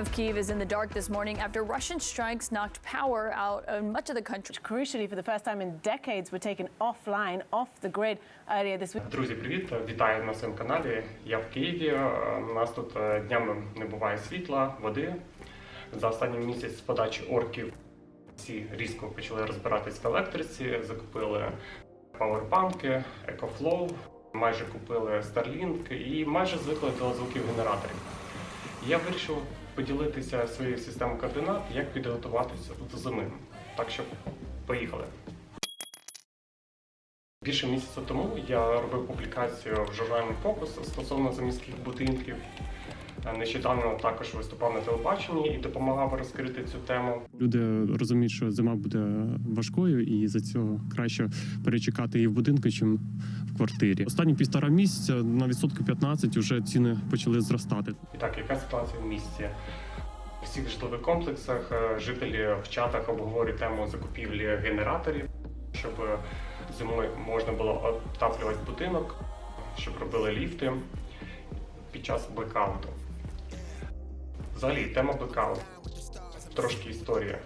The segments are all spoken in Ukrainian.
of Kyiv is in the dark this morning after Russian strikes knocked power out of much of the country. Crucially, for the first time in decades, were taken offline, off the grid earlier this week. Друзі, привіт! Вітаю на своєму каналі. Я в Києві. Е, У нас тут е, днями не буває світла, води. За останній місяць з подачі орків всі різко почали розбиратись в електриці, закупили павербанки, EcoFlow, майже купили Starlink і майже звикли до звуків генераторів. Я вирішив поділитися своєю системою координат, як підготуватися до зими. Так що поїхали. Більше місяця тому я робив публікацію в журналі Фокус стосовно заміських будинків. Е, Нещодавно також виступав на телебаченні і допомагав розкрити цю тему. Люди розуміють, що зима буде важкою, і за цього краще перечекати її в будинку, чим в квартирі. Останні півтора місяця на відсотки 15 вже ціни почали зростати. І так, яка ситуація в місті? У всіх житлових комплексах е, жителі в чатах обговорюють тему закупівлі генераторів, щоб зимою можна було отаплювати будинок, щоб робили ліфти під час блекауту. Взагалі, тема блекаут. Трошки історія.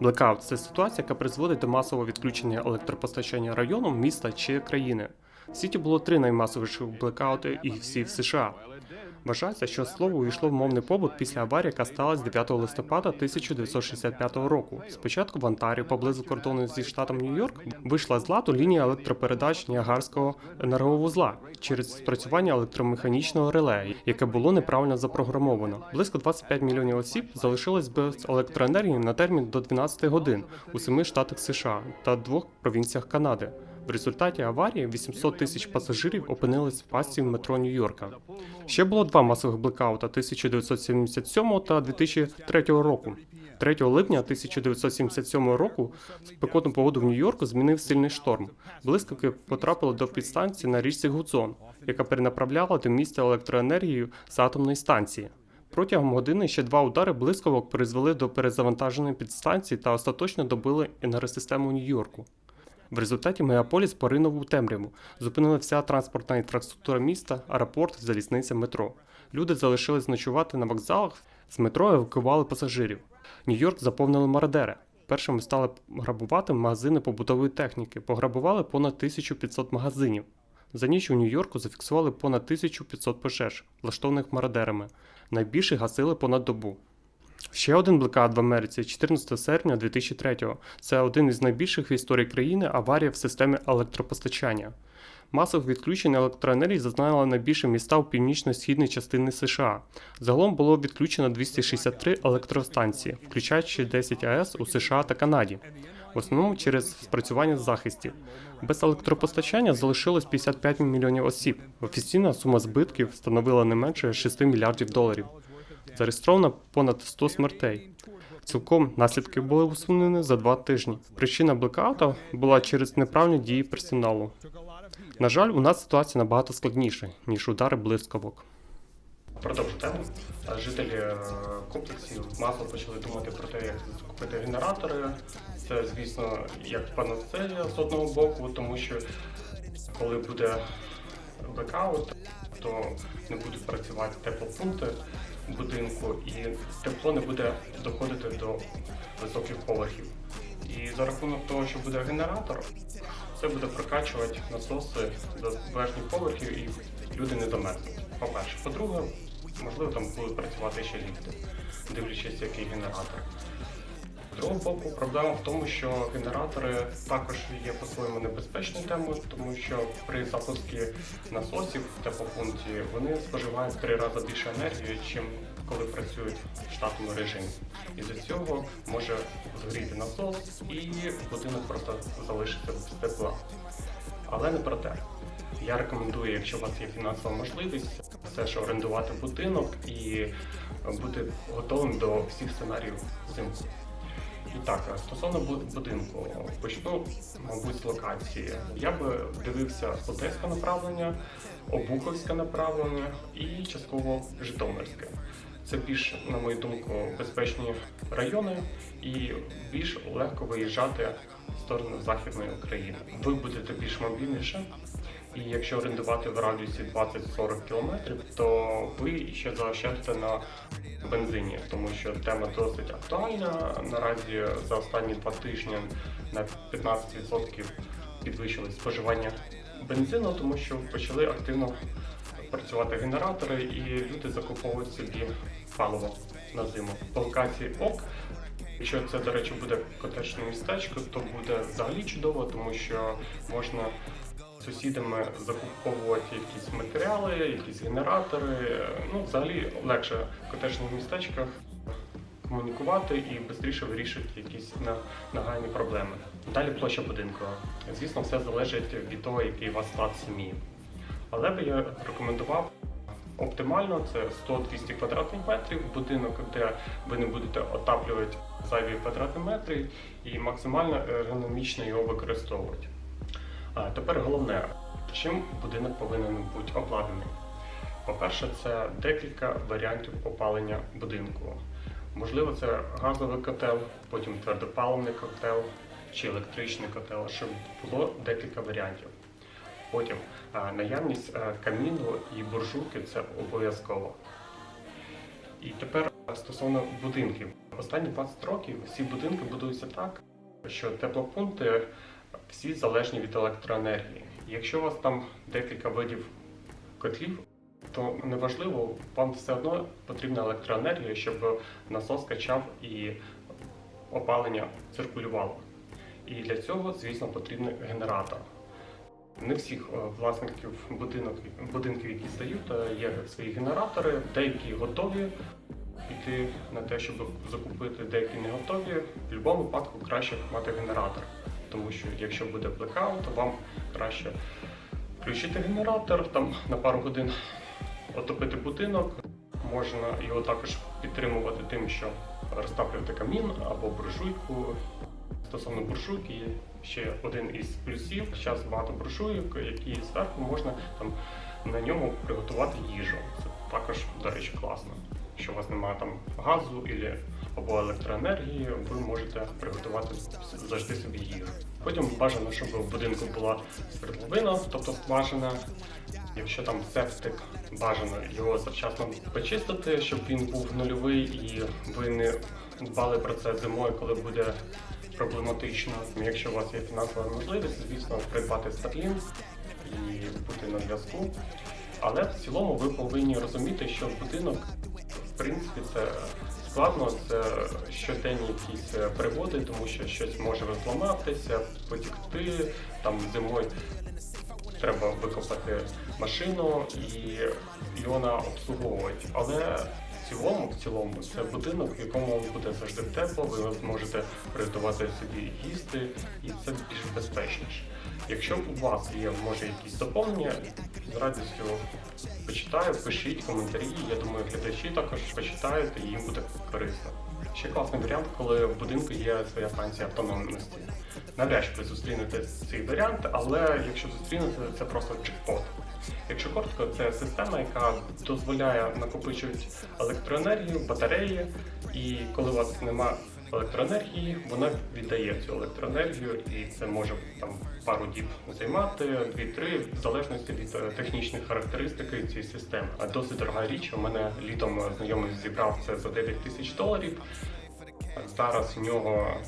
Блекаут це ситуація, яка призводить до масового відключення електропостачання району, міста чи країни. В світі було три наймасовіших блекаути, і всі в США. Вважається, що слово увійшло в мовний побут після аварії, яка сталася 9 листопада 1965 року. Спочатку в Онтаріо, поблизу кордону зі штатом Нью-Йорк, вийшла з ладу лінія електропередач Ніагарського енерговузла через спрацювання електромеханічного реле, яке було неправильно запрограмовано. Близько 25 мільйонів осіб залишилось без електроенергії на термін до 12 годин у семи штатах США та двох провінціях Канади. В результаті аварії 800 тисяч пасажирів опинились в пастці в метро Нью-Йорка. Ще було два масових блекаута 1977 та 2003 року. 3 липня 1977 року спекотну погоду в Нью-Йорку змінив сильний шторм. Блискавки потрапили до підстанції на річці Гудзон, яка перенаправляла до місця електроенергію з атомної станції. Протягом години ще два удари блискавок призвели до перезавантаженої підстанції та остаточно добили енергосистему Нью-Йорку. В результаті мегаполіс поринув у темряву. Зупинила вся транспортна інфраструктура міста, аеропорт, залізниця, метро. Люди залишились ночувати на вокзалах, з метро евакували пасажирів. Нью-Йорк заповнили мародери. Першими стали грабувати магазини побутової техніки. Пограбували понад 1500 магазинів. За ніч у Нью-Йорку зафіксували понад 1500 пожеж, влаштованих мародерами. Найбільше гасили понад добу. Ще один блекаут в Америці 14 серпня 2003-го. Це один із найбільших в історії країни аварія в системі електропостачання. Масових відключень електроенергії зазнали найбільше міста у північно-східній частині США. Загалом було відключено 263 електростанції, включаючи 10 АЕС у США та Канаді. В основному через спрацювання захистів. Без електропостачання залишилось 55 мільйонів осіб. Офіційна сума збитків становила не менше 6 мільярдів доларів. Зареєстровано понад 100 смертей. Цілком наслідки були усунені за два тижні. Причина блекаута була через неправильні дії персоналу. На жаль, у нас ситуація набагато складніша, ніж удари блискавок. Продовжу тему. Жителі е, комплексів масово почали думати про те, як закупити генератори. Це, звісно, як панацея з одного боку, тому що коли буде блекаут, то не будуть працювати теплопункти будинку, і тепло не буде доходити до високих поверхів. І за рахунок того, що буде генератор, це буде прокачувати насоси до верхніх поверхів і люди не домерзнуть. По-перше, по-друге, можливо, там будуть працювати ще ліфти, дивлячись, який генератор. З другого боку, проблема в тому, що генератори також є по-своєму небезпечною темою, тому що при запуску насосів в теплопункті вони споживають три рази більше енергії, ніж коли працюють в штатному режимі. І з цього може згоріти насос і будинок просто залишиться без тепла. Але не про те. Я рекомендую, якщо у вас є фінансова можливість, все ж орендувати будинок і бути готовим до всіх сценаріїв взимку. Так, стосовно будинку, почну, мабуть, з локації. Я би дивився Одеське направлення, Обуховське направлення і частково Житомирське. Це більш, на мою думку, безпечні райони і більш легко виїжджати в сторону Західної України. Ви будете більш мобільніше І якщо орендувати в радіусі 20-40 кілометрів, то ви ще заощадите на бензині, тому що тема досить актуальна. Наразі за останні два тижні на 15% підвищилось споживання бензину, тому що почали активно працювати генератори, і люди закуповують собі паливо на зиму. По локації ок. Якщо це, до речі, буде котечне містечко, то буде взагалі чудово, тому що можна сусідами закуповувати якісь матеріали, якісь генератори. Ну, взагалі легше в котечних містечках комунікувати і швидше вирішити якісь на- нагальні проблеми. Далі площа будинку. Звісно, все залежить від того, який у вас склад сім'ї. Але би я рекомендував оптимально це 100-200 квадратних метрів, будинок, де ви не будете отаплювати зайві квадратні метри і максимально ергономічно його використовувати. Тепер головне, чим будинок повинен бути обладнаний. По-перше, це декілька варіантів опалення будинку. Можливо, це газовий котел, потім твердопаливний котел чи електричний котел, щоб було декілька варіантів. Потім наявність каміну і буржуйки це обов'язково. І тепер стосовно будинків. Останні 20 років всі будинки будуються так, що теплопункти всі залежні від електроенергії. Якщо у вас там декілька видів котлів, то неважливо, вам все одно потрібна електроенергія, щоб насос качав і опалення циркулювало. І для цього, звісно, потрібен генератор. Не всіх е, власників будинок, будинків, які здають, е, є свої генератори, деякі готові піти на те, щоб закупити, деякі не готові. В будь-якому випадку краще мати генератор, тому що якщо буде блекаут, то вам краще включити генератор там на пару годин отопити будинок. Можна його також підтримувати тим, що розтаплювати камін або буржуйку. Стосовно буржуйки, є ще один із плюсів. Зараз багато буржуйок, які зверху можна там на ньому приготувати їжу. Це також, до речі, класно. Якщо у вас немає там газу або електроенергії, ви можете приготувати завжди собі їжу. Потім бажано, щоб в будинку була свердловина, тобто скважина. Якщо там септик, бажано його завчасно почистити, щоб він був нульовий і ви не дбали про це зимою, коли буде проблематично. Якщо у вас є фінансова можливість, звісно, придбати Starlink і бути на зв'язку. Але в цілому ви повинні розуміти, що будинок, в принципі, це складно, це щоденні якісь е, пригоди, тому що щось може розламатися, потікти, там зимою треба викопати машину і вона обслуговувати. Але цілому, в цілому, це будинок, в якому буде завжди тепло, ви зможете приготувати собі їсти, і це більш безпечніше. Якщо у вас є, може, якісь доповнення, з радістю почитаю, пишіть коментарі. Я думаю, глядачі також почитають і їм буде корисно. Ще класний варіант, коли в будинку є своя станція автономності. Навряд чи зустрінете цей варіант, але якщо зустрінете, це просто джекпот. Якщо коротко, це система, яка дозволяє накопичувати електроенергію, батареї, і коли у вас немає електроенергії, вона віддає цю електроенергію, і це може там пару діб займати, 2-3, в залежності від е, технічних характеристик цієї системи. А досить дорога річ. У мене літом е, знайомий зібрав це за 9 тисяч доларів. Зараз в нього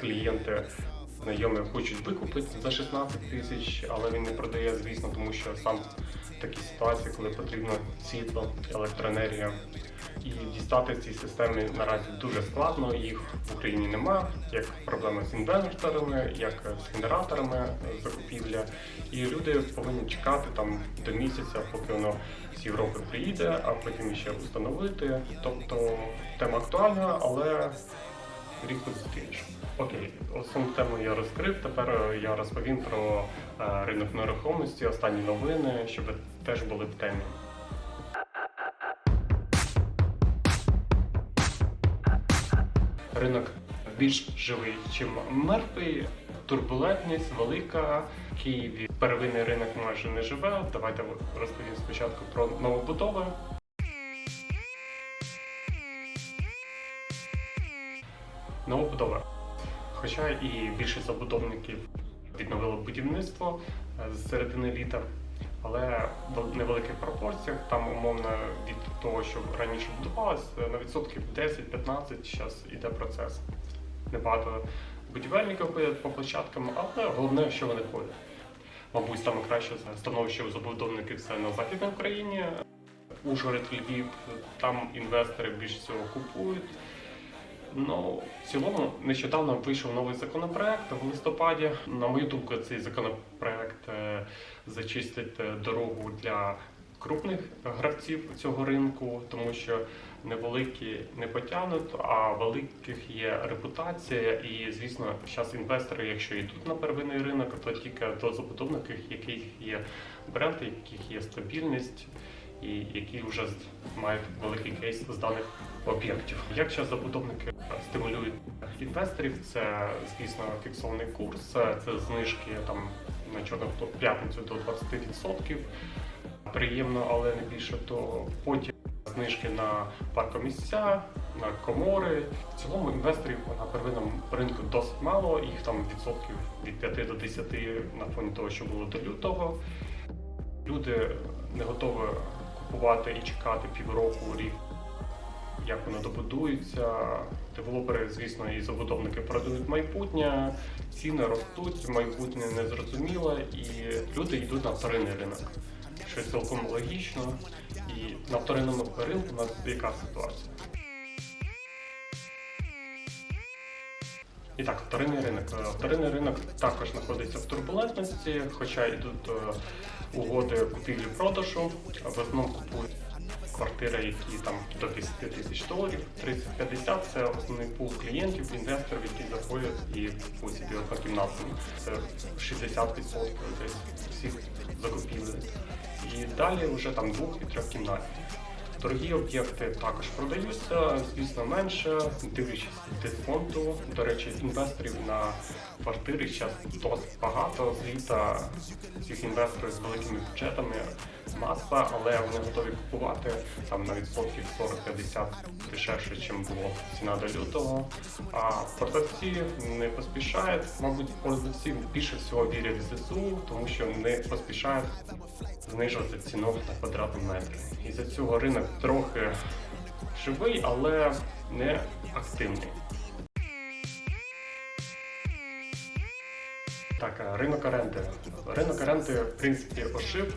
клієнти знайомі хочуть викупити за 16 тисяч, але він не продає, звісно, тому що сам в такій ситуації, коли потрібно світло, електроенергія. І дістати ці системи наразі дуже складно, їх в Україні нема, як проблеми з інвесторами, як з генераторами закупівля. І люди повинні чекати там до місяця, поки воно з Європи приїде, а потім ще встановити. Тобто тема актуальна, але рідко зустрінеш. Окей, основну тему я розкрив. Тепер е, я розповім про е, ринок нерухомості, останні новини, щоб теж були в темі. Ринок більш живий, ніж мертвий. Турбулентність велика. В Києві первинний ринок майже не живе. Давайте розповім спочатку про новобудови. Новобудова. Хоча і більшість забудовників відновили будівництво е, з середини літа, але в невеликих пропорціях. Там умовно від того, що раніше будувалось, е, на відсотків 10-15 зараз йде процес. Небагато будівельників ходять по площадкам, але головне, що вони ходять. Мабуть, саме краще становище у забудовників це на Західній Україні. Ужгород, Львів, там інвестори більш всього купують. Ну, в цілому, нещодавно вийшов новий законопроект в листопаді. На мою думку, цей законопроект е, зачистить е, дорогу для крупних гравців цього ринку, тому що невеликі не потягнуть, а великих є репутація. І, звісно, зараз інвестори, якщо йдуть на первинний ринок, то тільки до забудовників, яких є бренд, яких є стабільність і які вже мають великий кейс з даних об'єктів. Як зараз забудовники стимулюють інвесторів, це звісно фіксований курс, це знижки там на чорну п'ятницю до 20%. Приємно, але не більше то потім знижки на паркомісця, на комори. В цілому інвесторів на первинному ринку досить мало, їх там відсотків від 5 до 10 на фоні того, що було до лютого. Люди не готові купувати і чекати півроку, рік, як воно добудується. Девелопери, звісно, і забудовники продають майбутнє, ціни ростуть, майбутнє незрозуміле, і люди йдуть на вторинний ринок, що цілком логічно. І на вторинному ринку у нас яка ситуація? І так, вторинний ринок. Е, Вторинний ринок також знаходиться в турбулентності, хоча йдуть е, угоди купівлі-продажу. В основному купують квартири, які там до 10 тисяч доларів. 30-50 це основний пул клієнтів, інвесторів, які заходять і купують собі однокімнатну. Це 60% десь всіх закупівель. І далі вже там двох і трьохкімнатні. Дорогі об'єкти також продаються, звісно, менше, дивлячись від фонду. До речі, інвесторів на квартири зараз досить багато. З літа цих інвесторів з великими бюджетами маса, але вони готові купувати там на відсотків 40-50 дешевше, ніж було ціна до лютого. А продавці не поспішають. Мабуть, продавці більше всього вірять в ЗСУ, тому що не поспішають знижувати ціну на квадратний метр. І за цього ринок трохи живий, але не активний. Так, ринок оренди. Ринок оренди, в принципі, ожив.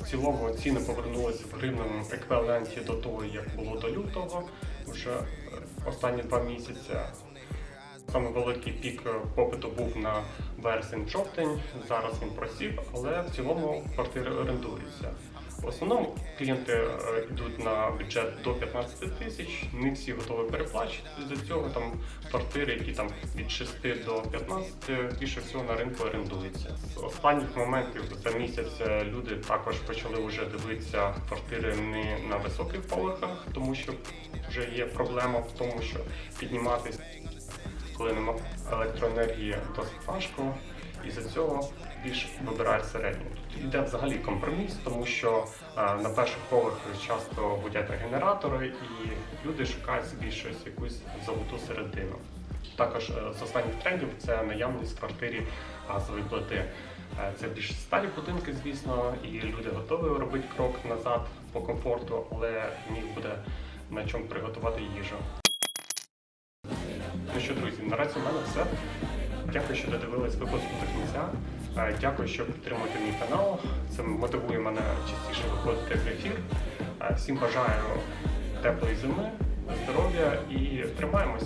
В цілому ціни повернулися в гривневому еквіваленті до того, як було до лютого, вже е, останні два місяці. Саме великий пік попиту був на вересень-жовтень. Зараз він просів, але в цілому квартири орендуються. В основному клієнти е, йдуть на бюджет до 15 тисяч. Не всі готові переплачувати. З цього там квартири, які там від 6 до 15, більше всього на ринку орендуються. З останніх моментів за місяць е, люди також почали вже дивитися квартири не на високих поверхах, тому що вже є проблема в тому, що підніматися коли нема електроенергії, досить важко, і за цього більш вибирають середню. Тут йде взагалі компроміс, тому що е, на перших поверхах часто будять генератори, і люди шукають собі щось, якусь золоту середину. Також е, з останніх трендів це наявність в квартирі газової плити. Е, Це більш старі будинки, звісно, і люди готові робити крок назад по комфорту, але в буде на чому приготувати їжу. Ну що, друзі, наразі у мене все. Дякую, що додивились випуск до кінця. Е, Дякую, що підтримуєте мій канал. Це мотивує мене частіше виходити в ефір. Е, Всім бажаю теплої зими, здоров'я і тримаємось.